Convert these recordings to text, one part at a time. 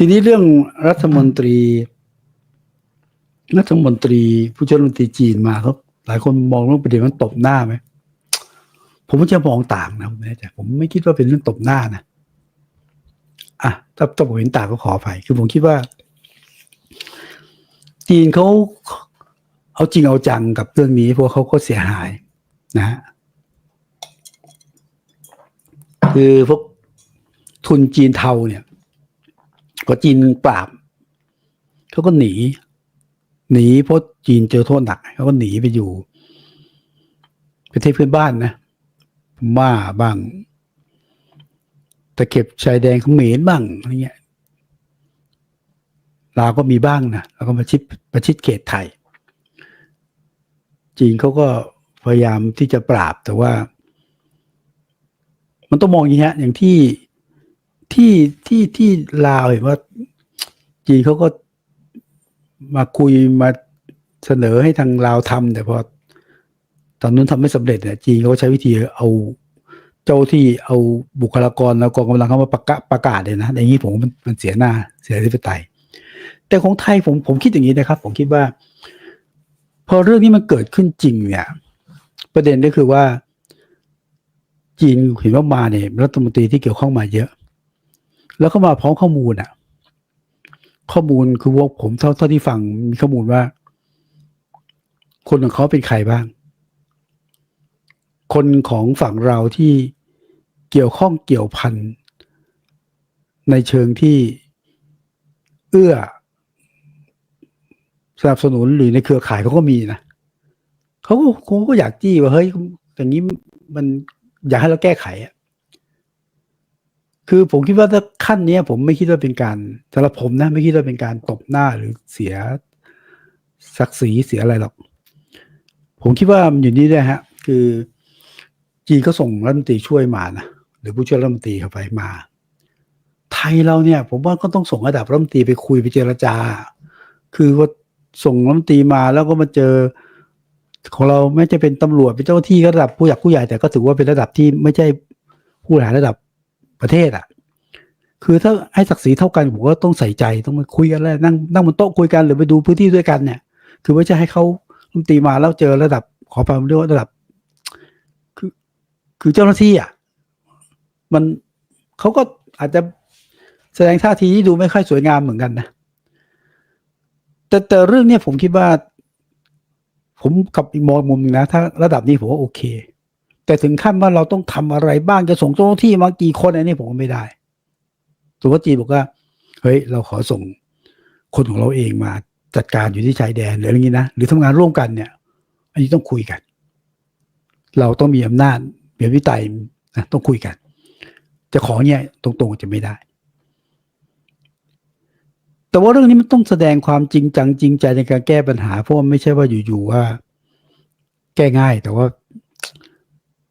ทีนี้เรื่องรัฐมนตรี รัฐมนตรีผู้ช่วยรัฐมนตรีจีนมาเขาหลายคนมองเรื่องประเด็นมันตบหน้าไหมผมจะมองต่างนะผมไม่แน่ผมไม่คิดว่าเป็นเรื่องตบหน้านะอะถ้าถ้าผมเห็นต่างก็ขออภัยคือผมคิดว่า จีนเขาเอาจริงเอาจังกับเรื่องนี้เพราะเขาก็เสียหายนะฮะคือพวกทุนจีนเทาเนี่ย ก็จีนปราบเขาก็หนี หนีเพราะจีนเจอโทษหนักเขาก็หนีไปอยู่ประเทศเพื่อนบ้านนะพม่าบ้างตะเข็บชายแดนเขมรบ้างอะไรเงี้ยลาวก็มีบ้างนะแล้วก็มาชิดประชิดเขตไทย จีนเขาก็พยายามที่จะปราบแต่ว่า มันต้องมองอย่างนี้ฮะอย่างที่ ที่ที่ที่ลาวเห็นว่า จีนเขาก็มาคุยมาเสนอให้ทางลาวทำแต่พอตอนนู้นทำไม่สำเร็จเนี่ยจีนเขาใช้วิธีเอาเจ้าที่เอาบุคลากรแล้วกองกำลังเข้ามาประกาศประกาศเลยนะอย่างนี้ผมมันมันเสียหน้าเสียธิปไตย แต่ของไทยผมผมคิดอย่างนี้นะครับ ผมคิดว่า พอเรื่องนี้มันเกิดขึ้นจริงเนี่ย ประเด็นก็คือว่า จีนเห็นว่ามาเนี่ยรัฐมนตรีที่เกี่ยวข้องมาเยอะ แล้วก็มาพร้อมข้อมูลอะ ข้อมูลคือว่าผมเท่าเท่าที่ฟังมีข้อมูลว่า คนของเขาเป็นใครบ้าง คนของฝั่งเราที่เกี่ยวข้องเกี่ยวพันในเชิงที่เอื้อสนับสนุนหรือในเครือข่ายเขาก็มีนะเขาก็คงก็อยากจี้ว่าเฮ้ยอย่างนี้มันอยากให้เราแก้ไขอะ คือผมคิดว่าถ้าขั้นเนี้ย ผมไม่คิดว่าเป็นการสำหรับผมนะไม่คิดว่าเป็นการตบหน้าหรือเสียศักดิ์ศรีเสียอะไรหรอก ผมคิดว่ามันอยู่นี่ด้วยฮะ คือจีนก็ส่งรัฐมนตรีช่วยมานะหรือผู้ช่วยรัฐมนตรีเข้าไปมา ไทยเราเนี่ย ผมว่าก็ต้องส่งระดับรัฐมนตรีไปคุยไปเจรจา คือว่าส่งรัฐมนตรีมาแล้วก็มาเจอ ของเราไม่จะเป็นตำรวจเป็นเจ้าที่ระดับผู้ใหญ่ผู้ใหญ่แต่ก็ถือว่าเป็นระดับที่ไม่ใช่ผู้หาระดับ ประเทศอะ คือถ้าให้ศักดิ์ศรีเท่ากันผมก็ต้องใส่ใจต้องมาคุยกันแล้วนั่งนั่งบนโต๊ะคุยกันหรือไปดูพื้นที่ด้วยกันเนี่ย คือไม่ใช่ให้เขารัฐมตีมาแล้วเจอระดับขอความเรียกว่าระดับ คือคือเจ้าหน้าที่อะ มันเขาก็อาจจะแสดงท่าทีที่ดูไม่ค่อยสวยงามเหมือนกันนะแต่แต่เรื่องเนี้ยผมคิดว่า ผมกับอีกมองมุมนึงนะ ถ้าระดับนี้ผมว่าโอเค แต่ถึงขั้นว่าเราต้องทำอะไรบ้างจะส่งเจ้าหน้าที่มากี่คนอันนี้ผมก็ไม่ได้สมมติว่าจีบอกว่า เฮ้ย เราขอส่งคนของเราเองมาจัดการอยู่ที่ชายแดนหรืออะไรอย่างนี้นะหรือทำงานร่วมกันเนี่ย อันนี้ต้องคุยกัน เราต้องมีอำนาจมีวิตัยนะต้องคุยกัน จะขอเนี่ยตรงๆจะไม่ได้ แต่ว่าเรื่องนี้มันต้องแสดงความจริงจังจริงใจในการแก้ปัญหาเพราะว่าไม่ใช่ว่าอยู่ๆว่า แก้ง่ายแต่ว่า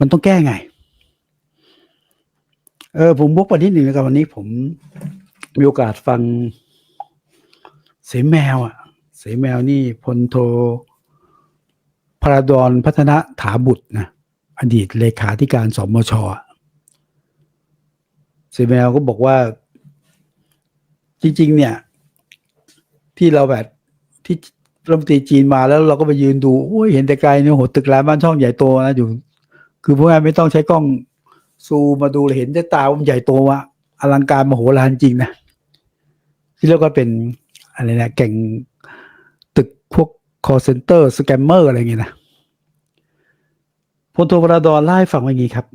มันต้องแก้ไง เออผมวกไปนิดหนึ่งนะครับวันนี้ผมมีโอกาสฟัง เสแมวอะ เสแมวนี่พลโทพระดอนพัฒนาถาบุตรนะอดีตเลขาธิการสมชอะเสแมวก็บอกว่า จริง ๆ เนี่ย ที่เราแบบที่รัฐมนตรีจีนมาแล้วเราก็ไปยืนดูโอ้ยเห็นแต่ไกลเนี่ยโหตึกแรมบ้านช่องใหญ่โตนะอยู่ คือพวกนั้นไม่ต้องใช้กล้องซูมาดูเห็นแต่ตาว่ามันใหญ่โตอะอลังการมโหฬารจริงนะที่เรียกว่าเป็นอะไรนะแก่งตึกพวก call center scammer อะไรอย่างเงี้ยนะพลโทวราดอนเล่าให้ฟังว่าอย่างนี้ครับ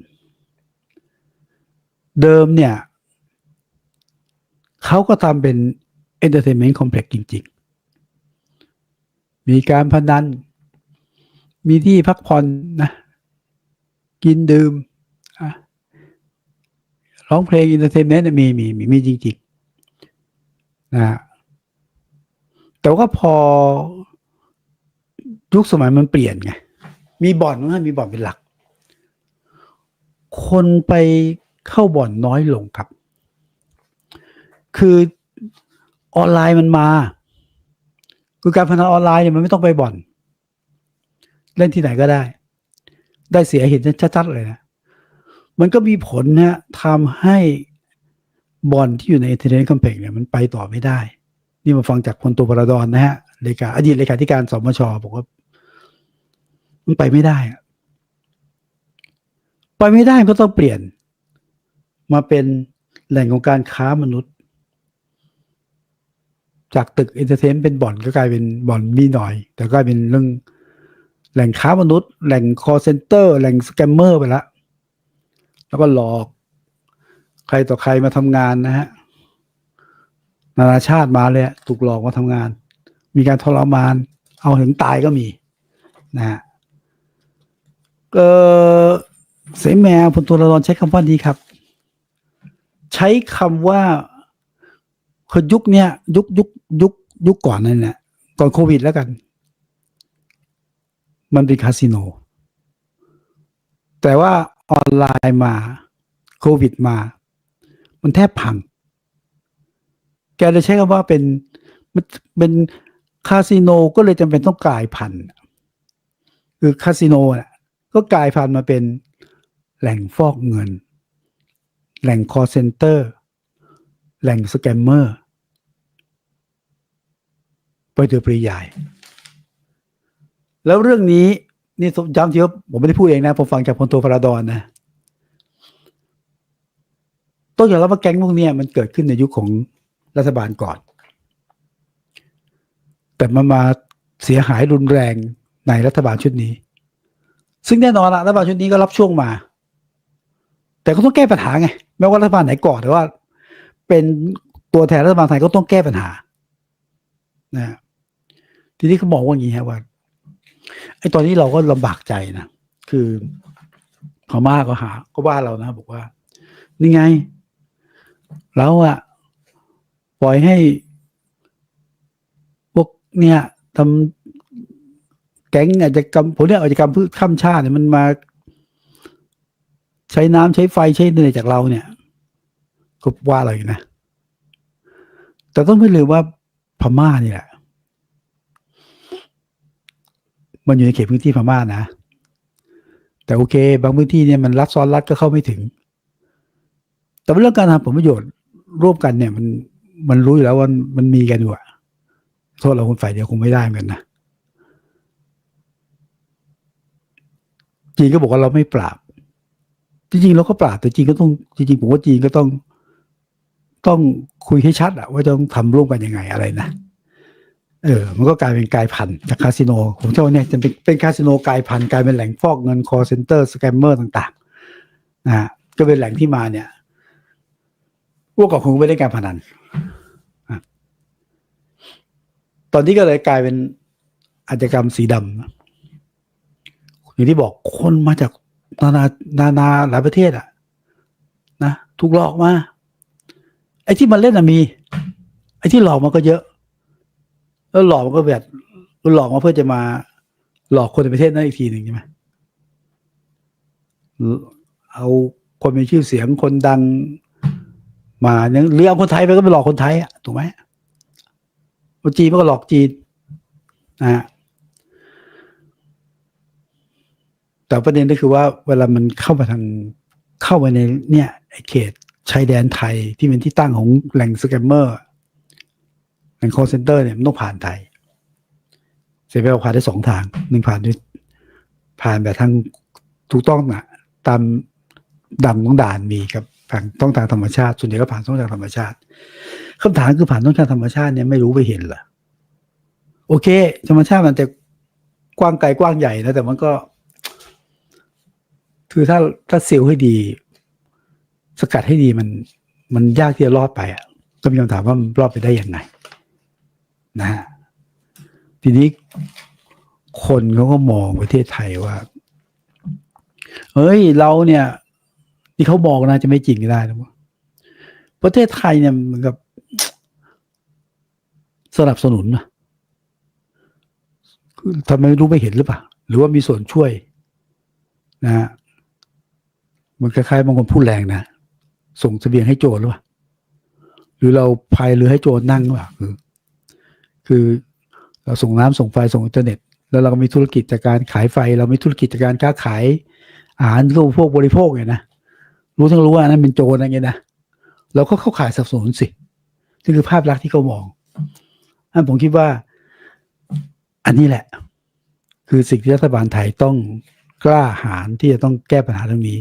เดิมเนี่ยเขาก็ทำเป็น entertainment complex จริง ๆ มีการพนัน มีที่พักผ่อนนะ กินดื่มร้องเพลง entertainment เนี่ยมีมีมีมีจริงๆนะฮะแต่ว่าพอยุคสมัยมันเปลี่ยนไง มีบ่อนนมีบ่อนเป็นหลัก คนไปเข้าบ่อนน้อยลงครับ คือออนไลน์มันมา คือการพนันออนไลน์เนี่ยมันไม่ต้องไปบ่อน เล่นที่ไหนก็ได้ ได้เสียเห็นชัดๆเลยนะ มันก็มีผลนะทำให้บอลที่อยู่ใน Internet Complex เนี่ยมันไปต่อไม่ได้ นี่มาฟังจากพลตัวพระดอนนะฮะเลขาอดีตเลขาธิการสมชบอกว่ามันไปไม่ได้ไปไม่ได้ก็ต้องเปลี่ยน มาเป็นแหล่งของการค้ามนุษย์ จากตึกเอนเตอร์เทนเป็นบ่อนก็กลายเป็นบ่อนมีหน่อย แต่กลายเป็นเรื่อง แหล่งค้ามนุษย์ แหล่งคอเซนเตอร์ แหล่งสแกมเมอร์ไปแล้วแล้วก็หลอก ใครต่อใครมาทำงานนะฮะ นานาชาติมาเลยถูกหลอกมาทำงาน มีการทรมาน เอาถึงตายก็มีนะฮะเออเสแมวพลตุลรใช้คำว่านี้ครับ ใช้คำว่าคือยุคเนี้ยยุคยุคยุคยุคก่อนนั่นแหละก่อนโควิดแล้วกัน มันเป็นคาสิโน แต่ว่าออนไลน์มาโควิดมา มันแทบพัง แกเลยใช้คำว่าเป็นมันเป็นคาสิโนก็เลยจำเป็นต้องกลายพันธุ์คือคาสิโนน่ะก็กลายพันธุ์มาเป็นแหล่งฟอกเงิน แหล่งคอเซ c นเตอร์ แหล่งสแกมเมอร์ไปโดยปริยาย แล้วเรื่องนี้นี่ย้ำทีว่าผมไม่ได้พูดเองนะ ผมฟังจากพลโทพระดอนนะต้องยอมรับว่าแก๊งพวกนี้มันเกิดขึ้นในยุคของรัฐบาลก่อน แต่มันมาเสียหายรุนแรงในรัฐบาลชุดนี้ ซึ่งแน่นอนละรัฐบาลชุดนี้ก็รับช่วงมา แต่ก็ต้องแก้ปัญหาไงไม่ว่ารัฐบาลไหนก่อนหรือว่า เป็นตัวแทนรัฐบาลไทยก็ต้องแก้ปัญหานะทีนี้เขาบอกว่าอย่างนี้ฮะว่า ไอ้ตอนนี้เราก็ลำบากใจนะคือพม่าก็หา ก็ว่าเรานะ บอกว่า นี่ไง เราอะปล่อยให้พวกเนี่ยทำแก๊งอาจจะกรรมผมเนี่ยอาจจะกรรมพืชข้ามชาติเนี่ยมันมา ใช้น้ำใช้ไฟใช้เนยจากเราเนี่ยก็ว่าเราอยู่นะแต่ต้องไม่ลืมว่าพม่านี่แหละ มันอยู่ในเขตพื้นที่พม่านะ แต่โอเค บางพื้นที่เนี่ยมันรัดซ้อนรัดก็เข้าไม่ถึง แต่เรื่องการทำผลประโยชน์ร่วมกันเนี่ยมันมันรู้อยู่แล้วว่ามันมีกันอยู่อะโทษเราคนฝ่ายเดียวคงไม่ได้เหมือนนนะจีนก็บอกว่าเราไม่ปราบ จริงๆเราก็ปราบแต่จีนก็ต้องจริงๆผมว่าจีนก็ต้องต้องคุยให้ชัดอะว่าจะต้องทำร่วมกันยังไงอะไรนะ เออ มันก็กลายเป็นกลายพันธุ์จากคาสิโนผมเชื่อว่าเนี่ยจะเป็นเป็นคาสิโนกลายพันธุ์กลายเป็นแหล่งฟอกเงินคอเซ็นเตอร์สแกมเมอร์ต่างๆนะก็เป็นแหล่งที่มาเนี่ยพวกก็คงไม่ได้การพนันอตอนนี้ก็เลยกลายเป็นอาชญากรรมสีดำอย่างที่บอกคนมาจากนานานานาหลายประเทศอะ นะถูกหลอกมาไอ้ที่มันเล่นอะมี ไอ้ที่หลอกมันก็เยอะ แล้วหลอกมันก็แบบหลอกมาเพื่อจะมา หลอกคนในประเทศนั้นอีกทีหนึ่งใช่ไหมเอาคนมีชื่อเสียงคนดัง มาเนี่ยหรือเอาคนไทยไปก็ไปหลอกคนไทยอะถูกไหมจีนมันก็หลอกจีนนะฮะแต่ประเด็นก็คือว่าเวลามันเข้ามาทางเข้าไปในเนี่ยเขตชายแดนไทยที่เป็นที่ตั้งของแหล่งสแกมเมอร์ แหล่งคอเซ c นเตอร์เนี่ยมันต้องผ่านไทยเสียไปผ่านได้สองทางหนึ่งผ่านด้วยผ่านแบบทางถูกต้องนะตามดำของด่านมีครับผ่านต้องทางธรรมชาติ ส่วนใหญ่ก็ผ่านต้องทางธรรมชาติคำถามคือผ่านต้องทางธรรมชาติเนี่ยไม่รู้ไปเห็นเหรอโอเค ธรรมชาติมันจะกว้างไกลกว้างใหญ่นะแต่มันก็ คือถ้าถ้าเซลล์ให้ดี สกัดให้ดีมัน มันยากที่จะรอดไปอะก็มีคำถามว่ามันรอดไปได้อยังไง นะฮะทีนี้คนเขาก็มองประเทศไทยว่าเฮ้ยเราเนี่ยที่เขาบอกนะจะไม่จริงก็ได้นะประเทศไทยเนี่ยเหมือนกับสนับสนุนนะทำไมรู้ไม่เห็นหรือเปล่า หรือว่ามีส่วนช่วย นะฮะมันคล้ายๆบางคนพูดแรงนะส่งเสบียงให้โจรหรือเปล่า หรือเราพายเรือให้โจรนั่งหรือเปล่าคือ คือเราส่งน้ำส่งไฟส่งอินเทอร์เน็ต แล้วเราก็มีธุรกิจจากการขายไฟ เรามีธุรกิจจากการค้าขายอาหารรูปพวกบริโภคไงนะรู้ทั้งรู้ว่านั้นเป็นโจรอะไรเงี้ยนะเราก็เข้าข่ายสนับสนสินี่คือภาพลักษณ์ที่เขามองอันผมคิดว่า อันนี้แหละ คือสิ่งที่รัฐบาลไทยต้องกล้าหาญที่จะต้องแก้ปัญหาเรื่องนี้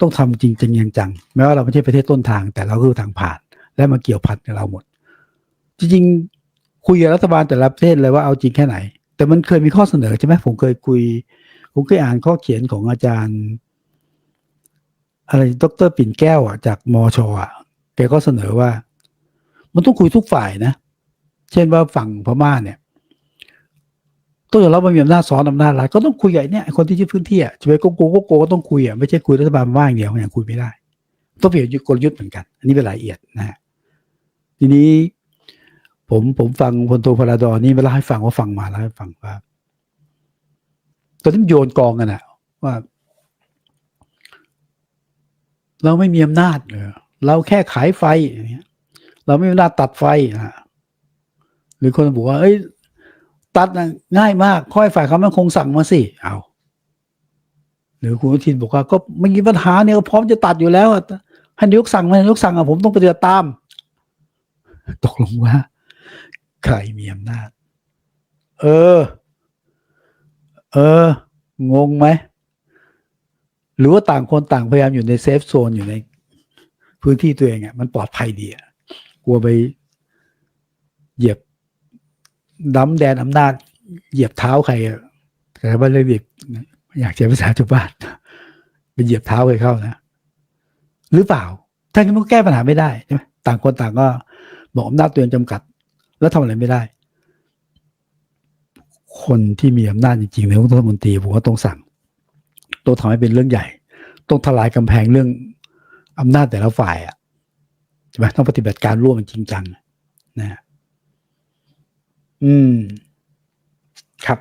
ต้องทำจริงจริงจังแม้ว่าเราไม่ใช่ประเทศต้นทาง แต่เราคือทางผ่าน และมาเกี่ยวพันกับเราหมด จริงๆ คุยกับรัฐบาลแต่ละประเทศเลยว่าเอาจริงแค่ไหน แต่มันเคยมีข้อเสนอใช่ไหมผมเคยคุย ผมเคยอ่านข้อเขียนของอาจารย์ อะไรดรปิ่นแก้วอะจากมอชอะแกก็เสนอว่า มันต้องคุยทุกฝ่ายนะ เช่นว่าฝั่งพม่าเนี่ยต้องยอมรับว่ามีอำนาจซ้อนอำนาจรัฐก็ต้องคุยกับไอ้เนี่ยคนที่ยึดพื้นที่อะจะไปโกโก้โกโก้ก็ต้องคุยอะไม่ใช่คุยรัฐบาลพม่าอย่างเดียวอย่างคุยไม่ได้ ต้องเปลี่ยนกลยุทธ์เหมือนกัน อันนี้เป็นรายละเอียดนะฮะทีนี้ ผมผมฟังพลโทพลาดอนนี่มาเล่าให้ฟังว่าฟังมาแล้วให้ฟังว่าตอนที่โยนกองกันอะว่า เราไม่มีอำนาจเลยเราแค่ขายไฟอย่างเงี้ย เราไม่มีอำนาจตัดไฟอะหรือคนบอกว่า เอ้ย ตัดนะง่ายมากค่อยฝ่ายเขามันคงสั่งมาสิเอาหรือคุณอนุทินบอกว่าก็ไม่มีปัญหาเนี่ยก็พร้อมจะตัดอยู่แล้วให้นายกสั่งมานายกสั่งอะผมต้องปฏิบัติตาม ตกลงว่า ใครมีอำนาจ เออ เออ งงไหม หรือว่าต่างคนต่างพยายามอยู่ในเซฟโซนอยู่ในพื้นที่ตัวเองอะ่ะมันปลอดภัยดีอะกลัวไปเหยียบดำแดนอำนาจ เหยียบเท้าใครอะแต่ว่าเรื่องเด็กอยากใช้ภาษาชาวบ้านไปเหยียบเท้าใครเข้านะ หรือเปล่า ถ้างั้นมันก็แก้ปัญหาไม่ได้ใช่ไหมต่างคนต่างก็บอกอำนาจตัวเองจำกัด แล้วทำอะไรไม่ได้ คนที่มีอำนาจจริงๆในรัฐมนตรีผมว่าต้องสั่งต้องทำให้เป็นเรื่องใหญ่ ต้องทลายกำแพงเรื่องอำนาจแต่ละฝ่ายอะใช่ไหมต้องปฏิบัติการร่วมกันจริงจังนะฮะอืม ครับ